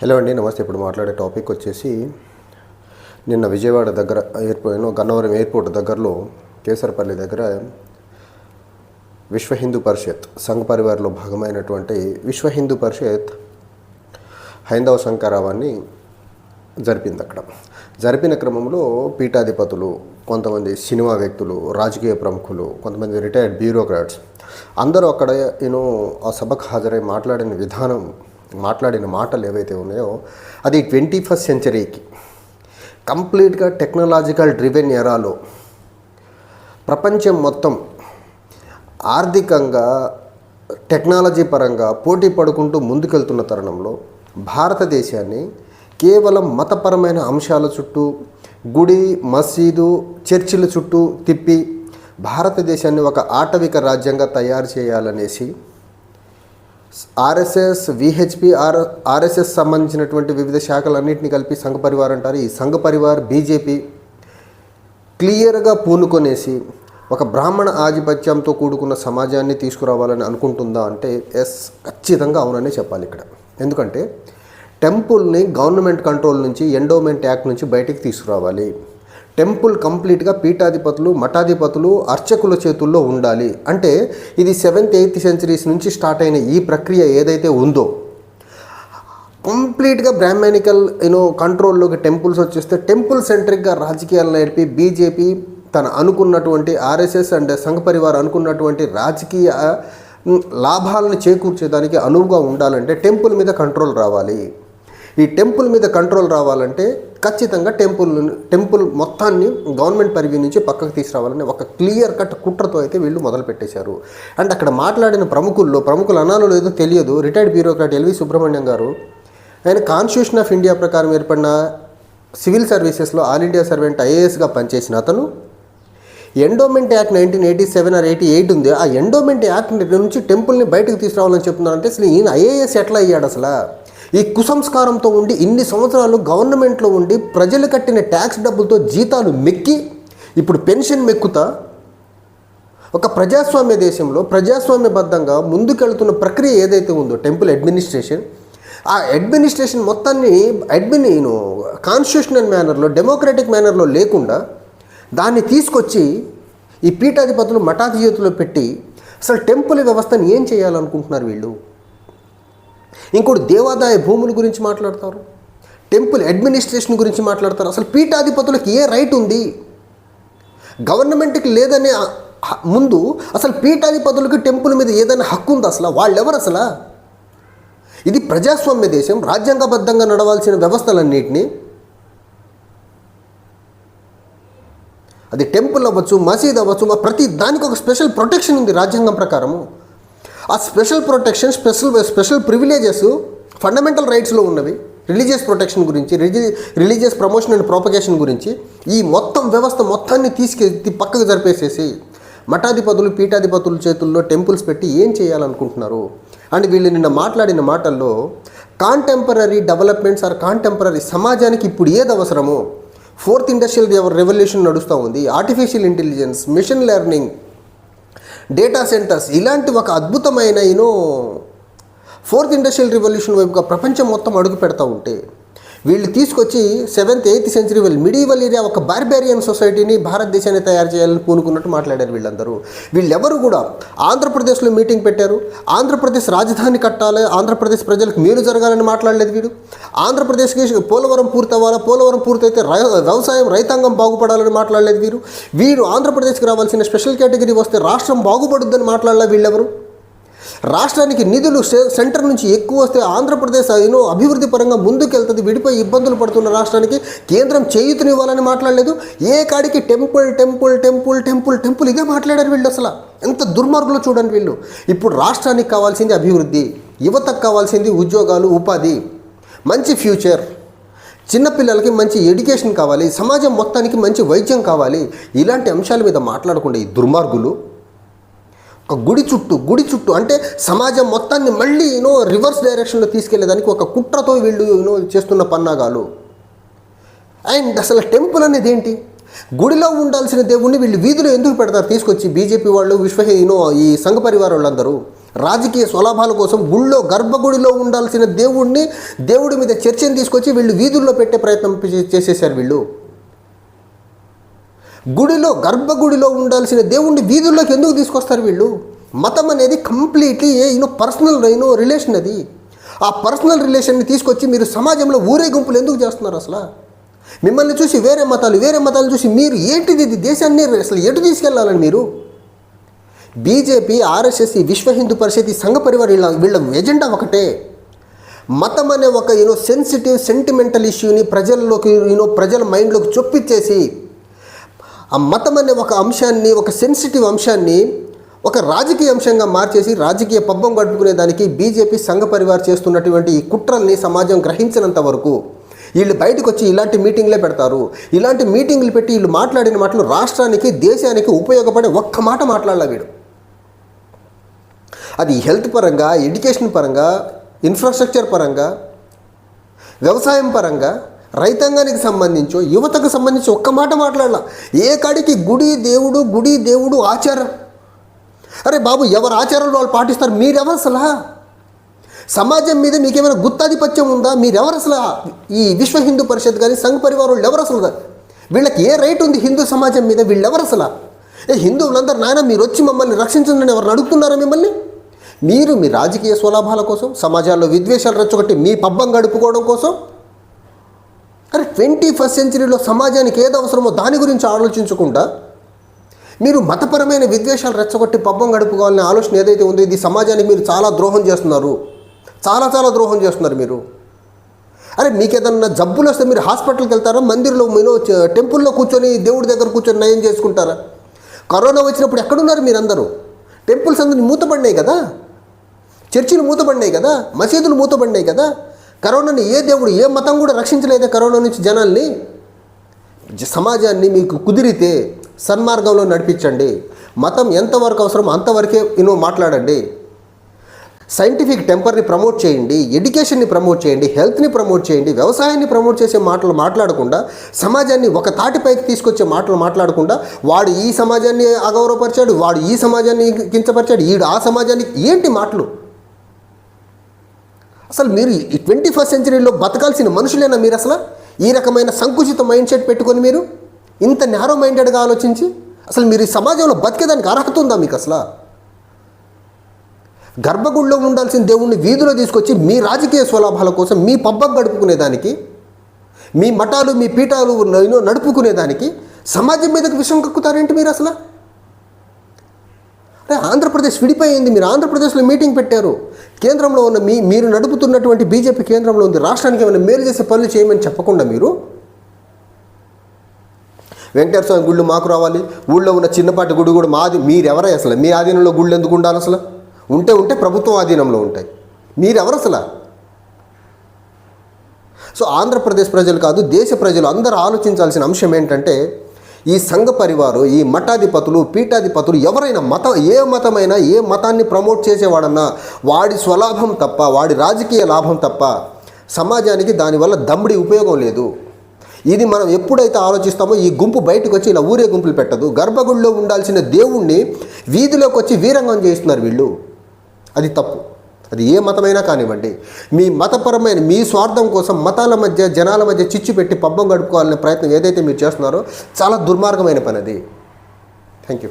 Hello అండి నమస్తే. ఇప్పుడు మాట్లాడే టాపిక్ వచ్చేసి నిన్న విజయవాడ దగ్గర ఎయిర్పోర్ట్ గన్నవరం ఎయిర్పోర్ట్ దగ్గరలో కేసరపల్లి దగ్గర విశ్వ హిందూ పరిషత్ సంఘ పరివార్లో భాగమైనటువంటి విశ్వ హిందూ పరిషత్ హైందవ సంకారావాన్ని జరిపింది అక్కడ. జరిపిన క్రమంలో పీఠాధిపతులు కొంతమంది సినిమా వ్యక్తులు రాజకీయ ప్రముఖులు కొంతమంది రిటైర్డ్ బ్యూరోక్రాట్స్ అందరూ అక్కడ నేను ఆ సభకు హాజరై మాట్లాడిన విధానం మాట్లాడిన మాటలు ఏవైతే ఉన్నాయో అది ట్వంటీ ఫస్ట్ సెంచరీకి. కంప్లీట్గా టెక్నాలజికల్ డ్రివెన్ ఎరాలో ప్రపంచం మొత్తం ఆర్థికంగా టెక్నాలజీ పరంగా పోటీ పడుకుంటూ ముందుకెళ్తున్న తరుణంలో భారతదేశాన్ని కేవలం మతపరమైన అంశాల చుట్టూ గుడి మసీదు చర్చిల చుట్టూ తిప్పి భారతదేశాన్ని ఒక ఆటవిక రాజ్యంగా తయారు చేయాలనేసి ఆర్ఎస్ఎస్ విహెచ్పి ఆర్ ఆర్ఎస్ఎస్ సంబంధించినటువంటి వివిధ శాఖలన్నింటినీ కలిపి సంఘ పరివార్ అంటారు. ఈ సంఘ పరివార్ బీజేపీ క్లియర్గా పూనుకొనేసి ఒక బ్రాహ్మణ ఆధిపత్యంతో కూడుకున్న సమాజాన్ని తీసుకురావాలని అనుకుంటుందా అంటే ఎస్ ఖచ్చితంగా అవుననే చెప్పాలి ఇక్కడ. ఎందుకంటే టెంపుల్ని గవర్నమెంట్ కంట్రోల్ నుంచి ఎండోమెంట్ యాక్ట్ నుంచి బయటికి తీసుకురావాలి. టెంపుల్ కంప్లీట్గా పీఠాధిపతులు మఠాధిపతులు అర్చకుల చేతుల్లో ఉండాలి. అంటే ఇది సెవెంత్ ఎయిత్ సెంచరీస్ నుంచి స్టార్ట్ అయిన ఈ ప్రక్రియ ఏదైతే ఉందో. కంప్లీట్గా బ్రాహ్మణికల్ యూనో కంట్రోల్లోకి టెంపుల్స్ వచ్చేస్తే టెంపుల్ సెంట్రిక్గా రాజకీయాలు నేర్పి బీజేపీ తన అనుకున్నటువంటి ఆర్ఎస్ఎస్ అండ్ సంఘ పరివార్ అనుకున్నటువంటి రాజకీయ లాభాలను చేకూర్చేదానికి అనువుగా ఉండాలంటే టెంపుల్ మీద కంట్రోల్ రావాలి. ఈ టెంపుల్ మీద కంట్రోల్ రావాలంటే ఖచ్చితంగా టెంపుల్ టెంపుల్ మొత్తాన్ని గవర్నమెంట్ పరిధి నుంచి పక్కకు తీసుకురావాలని ఒక క్లియర్ కట్ కుట్రతో అయితే వీళ్ళు మొదలు పెట్టేశారు. అండ్ అక్కడ మాట్లాడిన ప్రముఖుల్లో ప్రముఖులు అనాలో లేదో తెలియదు రిటైర్డ్ బ్యూరోక్రాట్ ఎల్వి సుబ్రహ్మణ్యం గారు ఆయన కాన్స్టిట్యూషన్ ఆఫ్ ఇండియా ప్రకారం ఏర్పడిన సివిల్ సర్వీసెస్లో ఆల్ ఇండియా సర్వెంట్ ఐఏఎస్గా పనిచేసిన అతను endowment act nineteen eighty seven or eighty eight ఉంది. ఆ ఎండోమెంట్ యాక్ట్ నుంచి టెంపుల్ని బయటకు తీసుకురావాలని చెప్తున్నారంటే అసలు ఈయన ఐఏఎస్ ఎట్లా అయ్యాడు అసలు? ఈ కుసంస్కారంతో ఉండి ఇన్ని సంవత్సరాలు గవర్నమెంట్లో ఉండి ప్రజలు కట్టిన ట్యాక్స్ డబ్బులతో జీతాలు మెక్కి ఇప్పుడు పెన్షన్ మెక్కుతా. ఒక ప్రజాస్వామ్య దేశంలో ప్రజాస్వామ్యబద్ధంగా ముందుకెళ్తున్న ప్రక్రియ ఏదైతే ఉందో టెంపుల్ అడ్మినిస్ట్రేషన్ ఆ అడ్మినిస్ట్రేషన్ మొత్తాన్ని అడ్మిన్ కాన్స్టిట్యూషనల్ మేనర్లో డెమోక్రటిక్ మేనర్లో లేకుండా దాన్ని తీసుకొచ్చి ఈ పీఠాధిపతులు మఠాధిపతులు పెట్టి అసలు టెంపుల్ వ్యవస్థను ఏం చేయాలనుకుంటున్నారు వీళ్ళు? ఇంకోటి దేవాదాయ భూముల గురించి మాట్లాడతారు. టెంపుల్ అడ్మినిస్ట్రేషన్ గురించి మాట్లాడతారు. అసలు పీఠాధిపతులకు ఏ రైట్ ఉంది? గవర్నమెంట్కి లేదనే ముందు అసలు పీఠాధిపతులకి టెంపుల్ మీద ఏదైనా హక్కు ఉందా అసలు? వాళ్ళెవరు అసలు? ఇది ప్రజాస్వామ్య దేశం రాజ్యాంగబద్ధంగా నడవాల్సిన వ్యవస్థలన్నింటినీ అది టెంపుల్ అవ్వచ్చు మసీద్ అవ్వచ్చు ప్రతి దానికి ఒక స్పెషల్ ప్రొటెక్షన్ ఉంది రాజ్యాంగం ప్రకారము. ఆ special protection special special privileges fundamental రైట్స్లో ఉన్నవి. రిలీజియస్ ప్రొటెక్షన్ గురించి రిలి రిలీజియస్ ప్రమోషన్ అండ్ ప్రాపగేషన్ గురించి ఈ మొత్తం వ్యవస్థ మొత్తాన్ని తీసుకెళ్ళి పక్కకు జరిపేసేసి మఠాధిపతులు పీఠాధిపతుల చేతుల్లో టెంపుల్స్ పెట్టి ఏం చేయాలనుకుంటున్నారు? అండ్ వీళ్ళు నిన్న మాట్లాడిన మాటల్లో కాంటెంపరీ డెవలప్మెంట్స్ ఆర్ కాంటెంపరీ సమాజానికి ఇప్పుడు ఏది అవసరమో? ఫోర్త్ ఇండస్ట్రియల్ రెవల్యూషన్ నడుస్తూ ఉంది. Artificial intelligence machine learning data centres. ఇలాంటి ఒక అద్భుతమైన యూనో ఫోర్త్ ఇండస్ట్రియల్ రివల్యూషన్ వైపుగా ప్రపంచం మొత్తం అడుగు పెడతా ఉంటే వీళ్ళు తీసుకొచ్చి సెవెంత్ ఎయిత్ సెంచరీ వాళ్ళు మిడివల్ ఏరియా ఒక బార్బేరియన్ సొసైటీని భారతదేశాన్ని తయారు చేయాలని పూనుకున్నట్టు మాట్లాడారు వీళ్ళందరూ. వీళ్ళెవరు కూడా ఆంధ్రప్రదేశ్లో మీటింగ్ పెట్టారు. ఆంధ్రప్రదేశ్ రాజధాని కట్టాలి ఆంధ్రప్రదేశ్ ప్రజలకు మేలు జరగాలని మాట్లాడలేదు వీడు. ఆంధ్రప్రదేశ్కి పోలవరం పూర్తవ్వాలా పోలవరం పూర్తయితే రై- వ్యవసాయం రైతాంగం బాగుపడాలని మాట్లాడలేదు వీరు. వీరు ఆంధ్రప్రదేశ్కి రావాల్సిన స్పెషల్ కేటగిరీ వస్తే రాష్ట్రం బాగుపడుద్దని మాట్లాడలే వీళ్ళెవరు? రాష్ట్రానికి నిధులు సె- సెంటర్ నుంచి ఎక్కువ వస్తే ఆంధ్రప్రదేశ్ ఎన్నో అభివృద్ధి పరంగా ముందుకెళ్తుంది విడిపోయి ఇబ్బందులు పడుతున్న రాష్ట్రానికి కేంద్రం చేయూతనివ్వాలని మాట్లాడలేదు. ఏ కాడికి temple temple temple temple temple ఇదే మాట్లాడారు వీళ్ళు అసలు. ఎంత దుర్మార్గులు చూడండి వీళ్ళు. ఇప్పుడు రాష్ట్రానికి కావాల్సింది అభివృద్ధి యువతకు కావాల్సింది ఉద్యోగాలు ఉపాధి. మంచి ఫ్యూచర్. చిన్నపిల్లలకి మంచి ఎడ్యుకేషన్ కావాలి సమాజం మొత్తానికి మంచి వైద్యం కావాలి. ఇలాంటి అంశాల మీద మాట్లాడకుండా ఈ దుర్మార్గులు ఒక గుడి చుట్టూ గుడి చుట్టూ అంటే సమాజం మొత్తాన్ని మళ్ళీ యూనో రివర్స్ డైరెక్షన్లో తీసుకెళ్ళేదానికి ఒక కుట్రతో వీళ్ళు యూనో చేస్తున్న పన్నాగాలు. అండ్ అసలు టెంపుల్ అనేది ఏంటి? గుడిలో ఉండాల్సిన దేవుణ్ణి వీళ్ళు వీధిలో ఎందుకు పెడతారు? తీసుకొచ్చి బీజేపీ వాళ్ళు విశ్వ యూనో ఈ సంఘ పరివార వాళ్ళందరూ రాజకీయ స్వలాభాల కోసం గుళ్ళో గర్భగుడిలో ఉండాల్సిన దేవుణ్ణి దేవుడి మీద చర్చను తీసుకొచ్చి వీళ్ళు వీధుల్లో పెట్టే ప్రయత్నం చేసేసారు వీళ్ళు. గుడిలో గర్భగుడిలో ఉండాల్సిన దేవుణ్ణి వీధుల్లోకి ఎందుకు తీసుకొస్తారు వీళ్ళు? మతం అనేది కంప్లీట్లీ యూనో పర్సనల్ రైనో రిలేషన్ అది. ఆ పర్సనల్ రిలేషన్ని తీసుకొచ్చి మీరు సమాజంలో ఊరేగింపులు ఎందుకు చేస్తున్నారు అసలు? మిమ్మల్ని చూసి వేరే మతాలు వేరే మతాలు చూసి మీరు ఏంటిది ఇది? దేశాన్ని అసలు ఎటు తీసుకెళ్ళాలని మీరు? బీజేపీ ఆర్ఎస్ఎస్ విశ్వ హిందూ పరిషత్ ఈ సంఘ పరివార్ వీళ్ళ వీళ్ళ ఎజెండా ఒకటే. మతం అనే ఒక యూనో సెన్సిటివ్ సెంటిమెంటల్ ఇష్యూని ప్రజల్లోకి యూనో ప్రజల మైండ్లోకి చొప్పించేసి ఆ మతం అనే ఒక అంశాన్ని ఒక సెన్సిటివ్ అంశాన్ని ఒక రాజకీయ అంశంగా మార్చేసి రాజకీయ పబ్బం గడుపుకునే దానికి బీజేపీ సంఘ పరివార్ చేస్తున్నటువంటి ఈ కుట్రల్ని సమాజం గ్రహించినంత వరకు వీళ్ళు బయటకు వచ్చి ఇలాంటి మీటింగ్లే పెడతారు. ఇలాంటి మీటింగ్లు పెట్టి వీళ్ళు మాట్లాడిన మాటలు రాష్ట్రానికి దేశానికి ఉపయోగపడే ఒక్క మాట మాట్లాడాల వీడు. అది హెల్త్ పరంగా ఎడ్యుకేషన్ పరంగా ఇన్ఫ్రాస్ట్రక్చర్ పరంగా వ్యవసాయం పరంగా రైతాంగానికి సంబంధించో యువతకు సంబంధించి ఒక్క మాట మాట్లాడాల. ఏ కాడికి గుడి దేవుడు గుడి దేవుడు ఆచారం? అరే బాబు ఎవరు ఆచారాలు వాళ్ళు పాటిస్తారు? మీరెవరు అసలు? సమాజం మీద మీకేమైనా గుత్తాధిపత్యం ఉందా? మీరెవరు అసలు? ఈ విశ్వ హిందూ పరిషత్ కానీ సంఘ పరివారం వాళ్ళు ఎవరు అసలు వీళ్ళకి ఏ రైట్ ఉంది హిందూ సమాజం మీద? వీళ్ళెవరు అసలు? ఏ హిందువులందరూ నాయన మీరు వచ్చి మమ్మల్ని రక్షించండి ఎవరు అడుగుతున్నారా మిమ్మల్ని? మీరు మీ రాజకీయ స్వలాభాల కోసం సమాజాల్లో విద్వేషాలు రెచ్చగొట్టి మీ పబ్బం గడుపుకోవడం కోసం అరే ట్వంటీ ఫస్ట్ సెంచరీలో సమాజానికి ఏది అవసరమో దాని గురించి ఆలోచించకుండా మీరు మతపరమైన విద్వేషాలు రెచ్చగొట్టి పబ్బం గడుపుకోవాలనే ఆలోచన ఏదైతే ఉందో ఇది సమాజానికి మీరు చాలా ద్రోహం చేస్తున్నారు. చాలా చాలా ద్రోహం చేస్తున్నారు మీరు. అరే మీకు ఏదన్నా జబ్బులు వస్తే మీరు హాస్పిటల్కి వెళ్తారా? మందిర్లో మీరు టెంపుల్లో కూర్చొని దేవుడి దగ్గర కూర్చొని నయం చేసుకుంటారా? కరోనా వచ్చినప్పుడు ఎక్కడున్నారు మీరందరూ? టెంపుల్స్ అందరినీ మూతపడినాయి కదా? చర్చిలు మూతపడినాయి కదా? మసీదులు మూతపడినాయి కదా? కరోనాని ఏ దేవుడు ఏ మతం కూడా రక్షించలేదే కరోనా నుంచి జనాల్ని. సమాజాన్ని మీకు కుదిరితే సన్మార్గంలో నడిపించండి. మతం ఎంతవరకు అవసరం అంతవరకే ఇను మాట్లాడండి. సైంటిఫిక్ టెంపర్ని ప్రమోట్ చేయండి ఎడ్యుకేషన్ని ప్రమోట్ చేయండి హెల్త్ని ప్రమోట్ చేయండి వ్యవసాయాన్ని ప్రమోట్ చేసే మాటలు మాట్లాడకుండా సమాజాన్ని ఒక తాటిపైకి తీసుకొచ్చే మాటలు మాట్లాడకుండా వాడు ఈ సమాజాన్ని అగౌరవపరిచాడు వాడు ఈ సమాజాన్ని కించపరిచాడు ఈడు ఆ సమాజాన్ని ఏంటి మాటలు? అసలు మీరు ఈ ట్వంటీ ఫస్ట్ సెంచరీలో బతకాల్సిన మనుషులేనా మీరు అసలు? ఈ రకమైన సంకుచిత మైండ్ సెట్ పెట్టుకొని మీరు? ఇంత నేరో మైండెడ్గా ఆలోచించి? అసలు మీరు ఈ సమాజంలో బతికేదానికి అర్హత ఉందా మీకు అసలు? గర్భగుడిలో ఉండాల్సిన దేవుణ్ణి వీధిలో తీసుకొచ్చి మీ రాజకీయ స్వలాభాల కోసం మీ పబ్బం గడుపుకునేదానికి మీ మఠాలు మీ పీఠాలు ను- నడుపుకునేదానికి సమాజం మీదకి విషం కక్కుతారేంటి మీరు అసలు? అరే ఆంధ్రప్రదేశ్ విడిపోయింది. మీరు ఆంధ్రప్రదేశ్లో మీటింగ్ పెట్టారు. కేంద్రంలో ఉన్న మీ మీరు నడుపుతున్నటువంటి బీజేపీ కేంద్రంలో ఉంది. రాష్ట్రానికి ఏమైనా మేలు చేసే పనులు చేయమని చెప్పకుండా మీరు? వెంకటేశ్వర స్వామి గుళ్ళు మాకు రావాలి. ఊళ్ళో ఉన్న చిన్నపాటి గుడి కూడా మాది మీరెవరే అసలు? మీ ఆధీనంలో గుళ్ళు ఎందుకు ఉండాలి అసలు? ఉంటే ఉంటే ప్రభుత్వం ఆధీనంలో ఉంటాయి. మీరెవరు అసలు? సో ఆంధ్రప్రదేశ్ ప్రజలు కాదు దేశ ప్రజలు అందరూ ఆలోచించాల్సిన అంశం ఏంటంటే ఈ సంఘ పరివారు ఈ మఠాధిపతులు పీఠాధిపతులు ఎవరైనా మతం ఏ మతమైనా ఏ మతాన్ని ప్రమోట్ చేసేవాడన్నా వాడి స్వలాభం తప్ప వాడి రాజకీయ లాభం తప్ప సమాజానికి దానివల్ల దమ్ముడి ఉపయోగం లేదు. ఇది మనం ఎప్పుడైతే ఆలోచిస్తామో ఈ గుంపు బయటకు వచ్చి ఇలా ఊరే గుంపులు పెట్టదు. గర్భగుడిలో ఉండాల్సిన దేవుణ్ణి వీధిలోకి వచ్చి వీరంగం చేస్తున్నారు వీళ్ళు. అది తప్పు. అది ఏ మతమైనా కానివ్వండి మీ మతపరమైన మీ స్వార్థం కోసం మతాల మధ్య జనాల మధ్య చిచ్చు పెట్టి పబ్బం గడుపుకోవాలనే ప్రయత్నం ఏదైతే మీరు చేస్తున్నారో చాలా దుర్మార్గమైన పని అది. Thank you